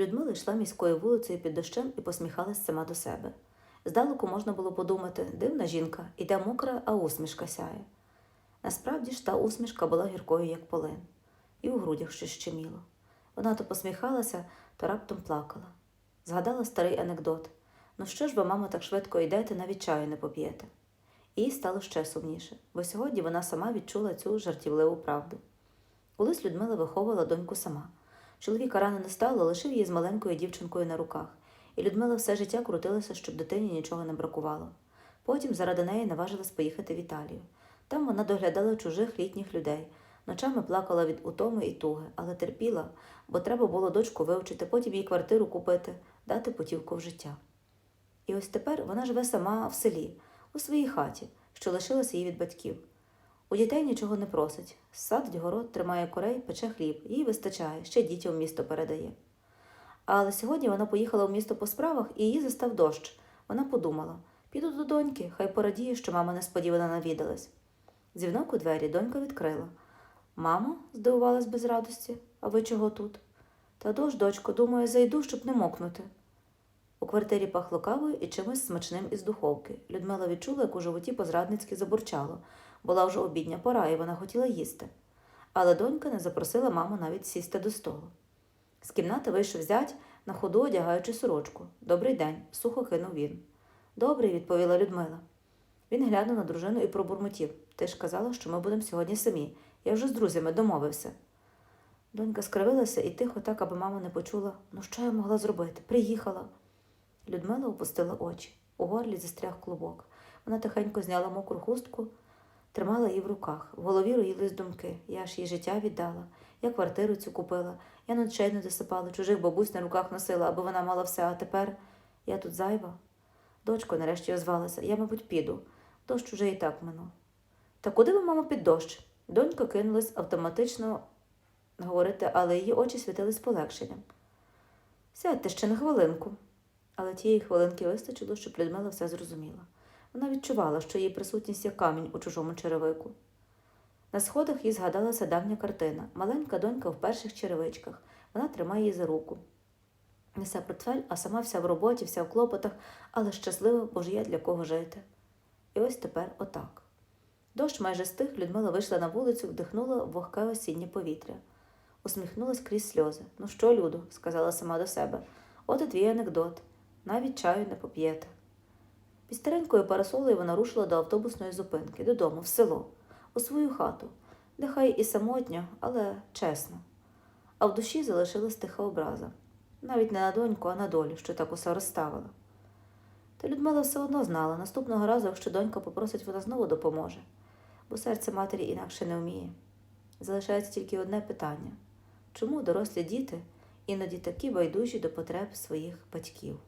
Людмила йшла міською вулицею під дощем і посміхалась сама до себе. Здалеку можна було подумати, дивна жінка, іде мокра, а усмішка сяє. Насправді ж та усмішка була гіркою, як полин, і у грудях щось щеміло. Вона то посміхалася, то раптом плакала. Згадала старий анекдот ну що ж ви, мамо, так швидко йдете, навіть чаю не поп'єте. І їй стало ще сумніше, бо сьогодні вона сама відчула цю жартівливу правду. Колись Людмила виховувала доньку сама. Чоловіка рано не стало, лишив її з маленькою дівчинкою на руках, і Людмила все життя крутилася, щоб дитині нічого не бракувало. Потім заради неї наважилась поїхати в Італію. Там вона доглядала чужих літніх людей. Ночами плакала від утоми і туги, але терпіла, бо треба було дочку вивчити, потім їй квартиру купити, дати путівку в життя. І ось тепер вона живе сама в селі, у своїй хаті, що лишилася їй від батьків. У дітей нічого не просить. Садить город, тримає корей, пече хліб, їй вистачає, ще дітям місто передає. Але сьогодні вона поїхала в місто по справах і її застав дощ. Вона подумала піду до доньки, хай порадіє, що мама несподівано навідалась. Дзвінок у двері донька відкрила. Мамо, здивувалась без радості, а ви чого тут? Та дощ, дочко, думаю, зайду, щоб не мокнути. У квартирі пахло кавою і чимось смачним із духовки. Людмила відчула, як у животі позрадницьки забурчало. Була вже обідня пора, і вона хотіла їсти. Але донька не запросила маму навіть сісти до столу. З кімнати вийшов зять, на ходу одягаючи сорочку. Добрий день, сухо кинув він. Добрий, відповіла Людмила. Він глянув на дружину і пробурмотів. Ти ж казала, що ми будемо сьогодні самі. Я вже з друзями домовився. Донька скривилася і тихо, так, аби мама не почула, ну що я могла зробити? Приїхала. Людмила опустила очі. У горлі застряг клубок. Вона тихенько зняла мокру хустку, тримала її в руках. В голові роїлись думки. Я ж їй життя віддала. Я квартиру цю купила. Я ночей не досипала, чужих бабусь на руках носила, аби вона мала все, а тепер я тут зайва. Дочко нарешті озвалася. Я, мабуть, піду. Дощ уже і так минув. Та куди ви, мамо, під дощ? Донька кинулась автоматично говорити, але її очі світились полегшенням. Сядьте ще на хвилинку. Але тієї хвилинки вистачило, щоб Людмила все зрозуміла. Вона відчувала, що її присутність як камінь у чужому черевику. На сходах їй згадалася давня картина. Маленька донька в перших черевичках. Вона тримає її за руку. Несе портфель, а сама вся в роботі, вся в клопотах, але щаслива, бо ж є для кого жити. І ось тепер отак. Дощ майже стих, Людмила вийшла на вулицю, вдихнула вогке осіннє повітря. Усміхнулась крізь сльози. Ну що, Люду, сказала сама до себе, от і твій анекдот. Навіть чаю не поп'єте. Під старенькою парасолою вона рушила до автобусної зупинки, додому, в село, у свою хату, де хай і самотньо, але чесно. А в душі залишилась тиха образа. Навіть не на доньку, а на долю, що так усе розставила. Та Людмила все одно знала, наступного разу, якщо донька попросить, вона знову допоможе, бо серце матері інакше не вміє. Залишається тільки одне питання чому дорослі діти іноді такі байдужі до потреб своїх батьків?